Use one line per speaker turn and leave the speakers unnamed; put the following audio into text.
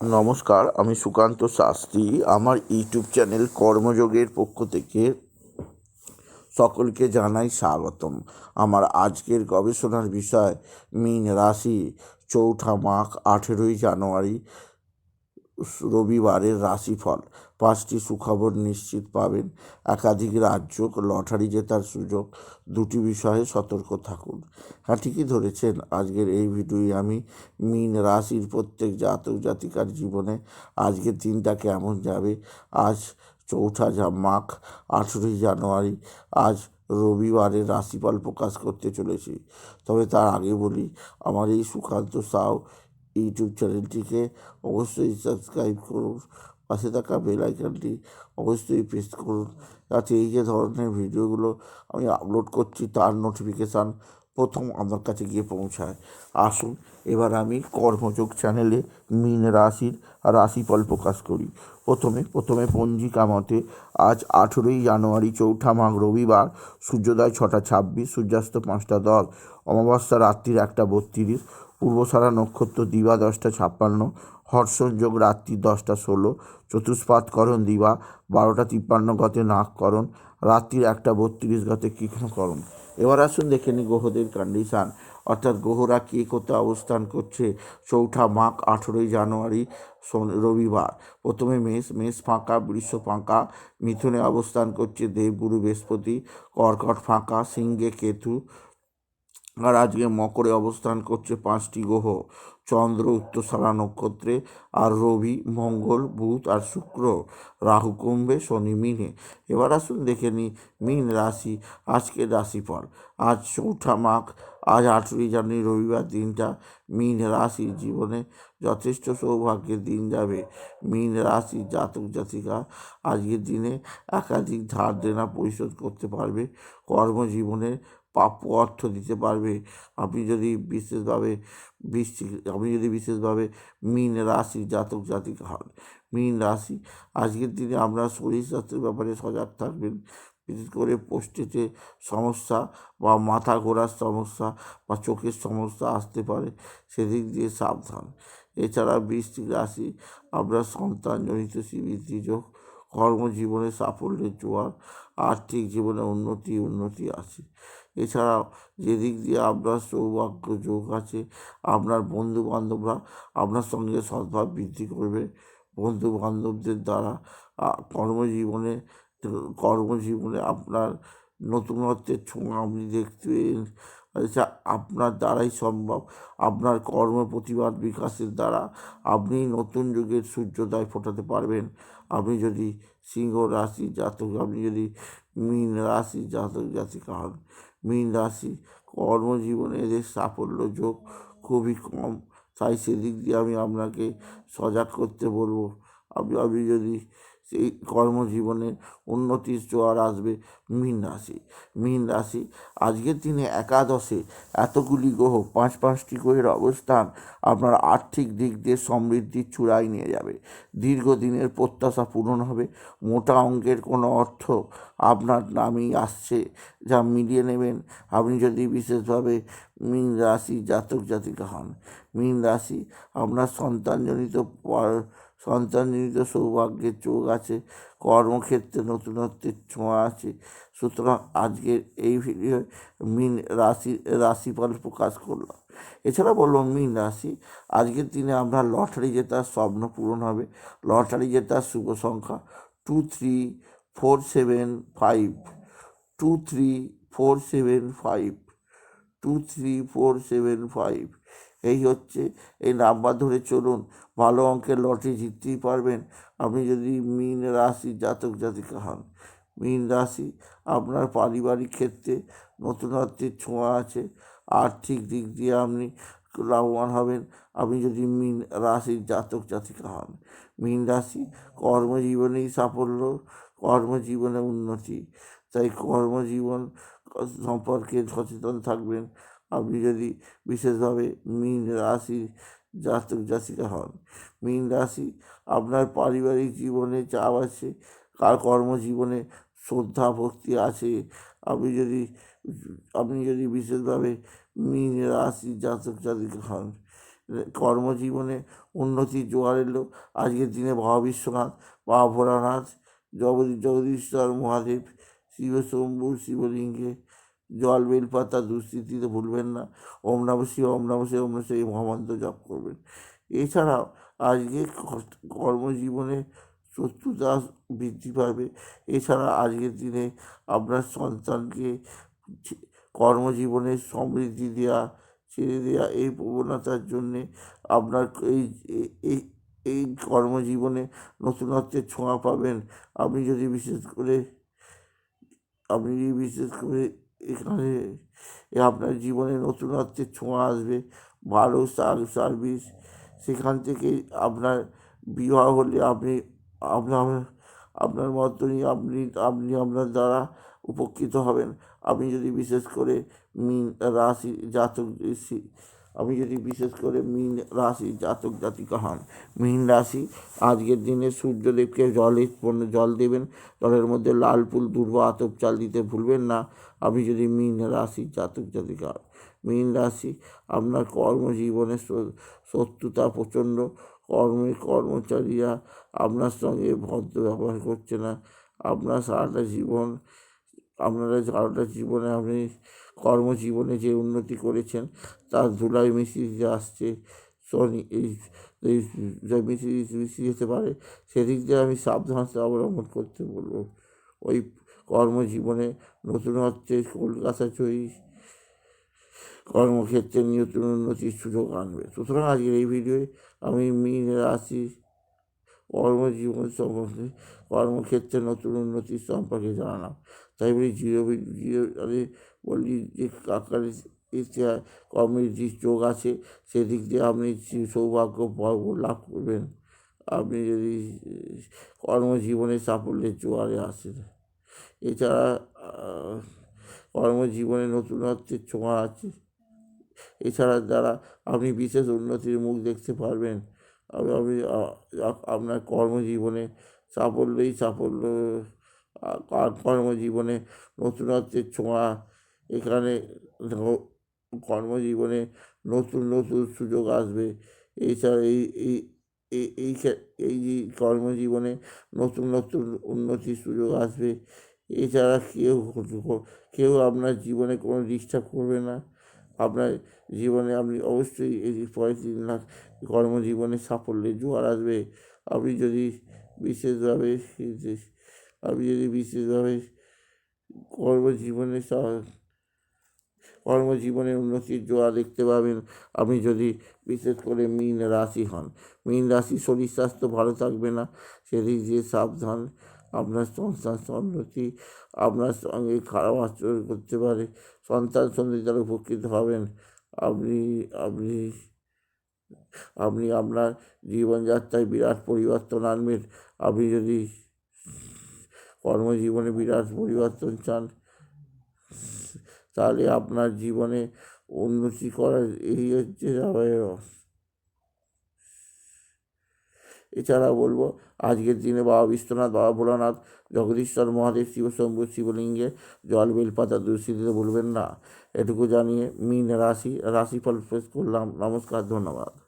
নমস্কার, আমি সুকান্ত শাস্ত্রী। আমার ইউটিউব চ্যানেল কর্মযোগের পক্ষ থেকে সকলকে জানাই স্বাগতম। আমার আজকের গবেষণার বিষয়, মিন রাশি, চৌঠা মাঘ, আঠেরোই জানুয়ারি। রবিবারের রাশিফল। পাঁচটি সুখবর নিশ্চিত পাবেন। একাধিক রাজ্য লটারি জেতার সুযোগ। দুটি বিষয়ে সতর্ক থাকুন। হ্যাঁ ঠিকই ধরেছেন। আজকের এই ভিডিওয়ে আমি মিন রাশির প্রত্যেক জাতক জাতিকার জীবনে আজকের দিনটা কেমন যাবে? আজ চৌঠা যা মাঘ, আঠেরোই জানুয়ারি, আজ রবিবারের রাশিফল প্রকাশ করতে চলেছি। তবে তার আগে বলি, আমার এই সুকান্ত সাউ ইউটিউব চ্যানেলটিকে অবশ্যই সাবস্ক্রাইব করুন। পাশে থাকা বেল আইকনটি অবশ্যই প্রেস করুন যাতে এই যে ধরনের ভিডিওগুলো আমি আপলোড করছি তার নোটিফিকেশান প্রথম আমার কাছে গিয়ে পৌঁছায়। আসুন, এবার আমি কর্মযোগ চ্যানেলে মিন রাশির রাশিফল প্রকাশ করি। প্রথমে প্রথমে পঞ্জিকা মতে আজ আঠেরোই জানুয়ারি, চৌঠা মাঘ রবিবার, সূর্যোদয় ছটা ছাব্বিশ, সূর্যাস্ত পাঁচটা দশ, অমাবস্যা রাত্রির একটা বত্রিশ পূর্বসারা নক্ষত্র দিবা দশটা ছাপ্পান্ন, হর্ষযোগ রাত্রি দশটা ষোলো চতুষ্পাতকরণ দিবা বারোটা তিপ্পান্ন গতে নাককরণ রাত্রির একটা বত্রিশ গতে কৃষ্ণকরণ এবার আসুন দেখে নিই গ্রহদের কন্ডিশান অর্থাৎ গ্রহরা কে কোথায় অবস্থান করছে? চৌঠা মাঘ, আঠেরোই জানুয়ারি রবিবার। প্রথমে মেষ মেষ ফাঁকা, বৃষ ফাঁকা, মিথুনে অবস্থান করছে দেবগুরু বৃহস্পতি, কর্কট ফাঁকা, সিংহে কেতু আর আজকে মকরে অবস্থান করছে পাঁচটি গ্রহ, চন্দ্র উত্তরসারা নক্ষত্রে, আর রবি, মঙ্গল, বুধ আর শুক্র, রাহু, কুম্ভে, শনি, মিনে। এবার আসুন দেখে নিই মিন রাশি, আজকের রাশিফল। আজ চৌঠা মাঘ, আজ আঠেরোই জানুয়ারি, রবিবার দিনটা মিন রাশির জীবনে যথেষ্ট সৌভাগ্যের দিন যাবে। মিন রাশির জাতক জাতিকা আজকের দিনে একাধিক ধার দেনা পরিশোধ করতে পারবে। কর্মজীবনে প্রাপ্য অর্থ দিতে পারবে। আপনি যদি বিশেষভাবে বৃষ্টি, আপনি যদি বিশেষভাবে মীন রাশি জাতক জাতিকা হন, মীন রাশি, আজকের দিনে আপনার শরীর স্বাস্থ্যের ব্যাপারে সজাগ থাকবেন। বিশেষ করে পোস্টেতে সমস্যা বা মাথা ঘোরার সমস্যা বা চোখের সমস্যা আসতে পারে, সেদিক দিয়ে সাবধান। এছাড়া বৃষ্টিক রাশি, আমরা সন্তানজনিত শ্রীবৃদ্ধি যোগ, কর্মজীবনে সাফল্যের জোয়ার, আর্থিক জীবনে উন্নতি উন্নতি আছে এছাড়াও যেদিক দিয়ে আপনার সৌভাগ্য যোগ আছে, আপনার বন্ধু বান্ধবরা আপনার সঙ্গে সদ্ভাব বৃদ্ধি করবে। বন্ধু বান্ধবদের দ্বারা কর্মজীবনে কর্মজীবনে আপনার নতুনত্বের ছোঁয়া আপনি দেখতে আচ্ছা আপনার দ্বারাই সম্ভব। আপনার কর্ম প্রতিভার বিকাশের দ্বারা আপনি নতুন যুগের সূর্যোদয় ফোটাতে পারবেন। আপনি যদি সিংহ রাশি জাতক, আপনি যদি মীন রাশি জাতক, জাতিকা হন মীন রাশি। কর্মজীবনে এদের সাফল্য যোগ খুবই কম। তাই সেদিক দিয়ে আমি আপনাকে সজাগ করতে বলব। আপনি আপনি যদি সেই কর্মজীবনে উন্নতির জোয়ার আসবে, মীন রাশি। মীন রাশি, আজকের দিনে একাদশে এতগুলি গ্রহ, পাঁচ পাঁচটি গ্রহের অবস্থান আপনার আর্থিক দিক দিয়ে সমৃদ্ধির চূড়ায় নিয়ে যাবে। দীর্ঘদিনের প্রত্যাশা পূরণ হবে। মোটা অঙ্কের কোনো অর্থ আপনার নামেই আসছে যা মিলিয়ে নেবেন। আপনি যদি বিশেষভাবে মীন রাশি জাতক জাতিকা হন, মীন রাশি আপনার সন্তানজনিত পর- সন্তানজনিত সৌভাগ্যের চোখ আছে, কর্মক্ষেত্রে নতুনত্বের ছোঁয়া আছে। সুতরাং আজকের এই ভিডিও মিন রাশি, রাশিফল প্রকাশ করলাম। এছাড়া বললাম মিন রাশি, আজকের দিনে আমরা লটারি জেতার স্বপ্ন পূরণ হবে। লটারি জেতার শুভ সংখ্যা two three four seven five two three four seven five two three four seven five এই হচ্ছে, এই নাম্বার ধরে চলুন। ভালো অঙ্কের লটারি জিততেই পারবেন। আপনি যদি মীন রাশি জাতক জাতিকা হন, মীন রাশি আপনার পারিবারিক ক্ষেত্রে নতুনত্বের ছোঁয়া আছে, আর্থিক দিক দিয়ে আপনি লাভবান হবেন। আপনি যদি মীন রাশির জাতক জাতিকা হন, মীন রাশি কর্মজীবনেই সাফল্য, কর্মজীবনে উন্নতি। তাই কর্মজীবন সম্পর্কে সচেতন থাকবেন। আপনি যদি বিশেষভাবে মীন রাশির জাতক জাতিকা হন, মীন রাশি আপনার পারিবারিক জীবনে চাপ আছে, কার কর্মজীবনে শ্রদ্ধা ভক্তি আছে, আপনি যদি আপনি যদি বিশেষভাবে মীন রাশি জাতক জাতিকা হন, কর্মজীবনে উন্নতির জোয়ার এলো আজকের দিনে বাবা বিশ্বনাথ বাবা ভোলানাথ জগদী, জগদীশ্বর মহাদেব, শিব শিবশম্ভু শিবলিঙ্গে জল বেলপাতা দুস্থিতিতে ভুলবেন না। ওম নম শিব ওম নম ওম নম মহামন্ত্র জপ করবেন। এছাড়াও আজকে কর্মজীবনে শত্রুতা বৃদ্ধি পাবে। এছাড়া আজকের দিনে আপনার সন্তানকে কর্মজীবনে সমৃদ্ধি দেওয়া ছেড়ে দেওয়া এই প্রবণতার জন্যে আপনার এই এই কর্মজীবনে নতুনত্বের ছোঁয়া পাবেন। আপনি যদি বিশেষ করে, আপনি যদি বিশেষ করে এখানে আপনার জীবনে নতুনত্বের ছোঁয়া আসবে, ভালো সার- সার্ভিস, সেখান থেকে আপনার বিবাহ হলে আপনি আপনার আপনার মতনই আপনি আপনি আপনার দ্বারা উপকৃত হবেন। আপনি যদি বিশেষ করে মিন রাশি জাতক আপনি যদি বিশেষ করে মিন রাশি জাতক জাতিকা হন, মিন রাশি, আজকের দিনে সূর্যদেবকে জলে জল দেবেন, জলের মধ্যে লাল ফুল, দুর্ব আতপ চাল দিতে ভুলবেন না। আপনি যদি মিন রাশি জাতক জাতিকা হন, মীন রাশি আপনার কর্মজীবনে শত্রুতা প্রচণ্ড, কর্মে কর্মচারীরা আপনার সঙ্গে ভদ্র ব্যবহার করছে না। আপনার সারাটা জীবন আপনারা সারাটা জীবনে আপনি কর্মজীবনে যে উন্নতি করেছেন, তার ধুলাই মিশিয়ে আসছে, সনি এই যে মিশিয়ে মিশিয়ে যেতে পারে, সেদিক দিয়ে আমি সাবধানতা অবলম্বন করতে বলব। ওই কর্মজীবনে নতুনত্বে কলকাতা জয়ী কর্মক্ষেত্রে নতুন উন্নতির সুযোগ আনবে। সুতরাং আজকের এই ভিডিওয়ে আমি মীন রাশি কর্মজীবন সম্পর্কে কর্মক্ষেত্রে নতুন উন্নতির সম্পর্কে জানালাম। তাই বলি বি- জিরো আমি বলি যে কাকার ইতিহাস কর্মের যে যোগ আছে সেদিক দিয়ে আপনি সৌভাগ্য পর্ব লাভ করবেন। আপনি যদি কর্মজীবনে সাফল্যের জোয়ারে আসেন। এছাড়া কর্মজীবনে নতুনত্বের ছোঁয়া আছে। এছাড়া দ্বারা আপনি বিশেষ উন্নতির মুখ দেখতে পারবেন আমি আমি আ- আ- আপনার কর্মজীবনে সাফল্যই সাফল্য কর্মজীবনে নতুনত্বের ছোঁয়া, এখানে কর্মজীবনে নতুন নতুন সুযোগ আসবে। এছাড়া এই এই এই এই কর্মজীবনে নতুন নতুন উন্নতির সুযোগ আসবে। এছাড়া কেউ কেউ আপনার জীবনে কোনো ডিস্টার্ব করবে না। আপনার জীবনে আপনি অবশ্যই এই তিন লাখ কর্মজীবনে সাফল্যের জোয়ার আসবে। আপনি যদি বিশেষভাবে আপনি যদি বিশেষভাবে কর্মজীবনে কর্মজীবনের উন্নতির জোয়ার দেখতে পাবেন আপনি যদি বিশেষ করে মীন রাশি হন। মীন রাশি শরীর স্বাস্থ্য ভালো থাকবে না, সেদিক দিয়ে সাবধান, আপনার সংসার উন্নতি আপনার সঙ্গে খারাপ আচরণ করতে পারে, সন্তান সন্ধি দ্বারা উপকৃত হবেন, আপনি আপনি আপনি আপনার জীবনযাত্রায় বিরাট পরিবর্তন আনবেন, আপনি যদি কর্মজীবনে বিরাট পরিবর্তন চান। তাহলে আপনার জীবনে উন্নতি করার এই হচ্ছে এছাড়া বলব, আজকের দিনে বাবা বিশ্বনাথ, বাবা ভোলানাথ, জগদীশ্বর মহাদেব শিবশম্ভু শিবলিঙ্গে, জল, বেলপাতা দূষিত দিতে ভুলবেন না। এটুকু জানিয়ে মিন রাশি, রাশিফল পেশ করলাম। নমস্কার, ধন্যবাদ।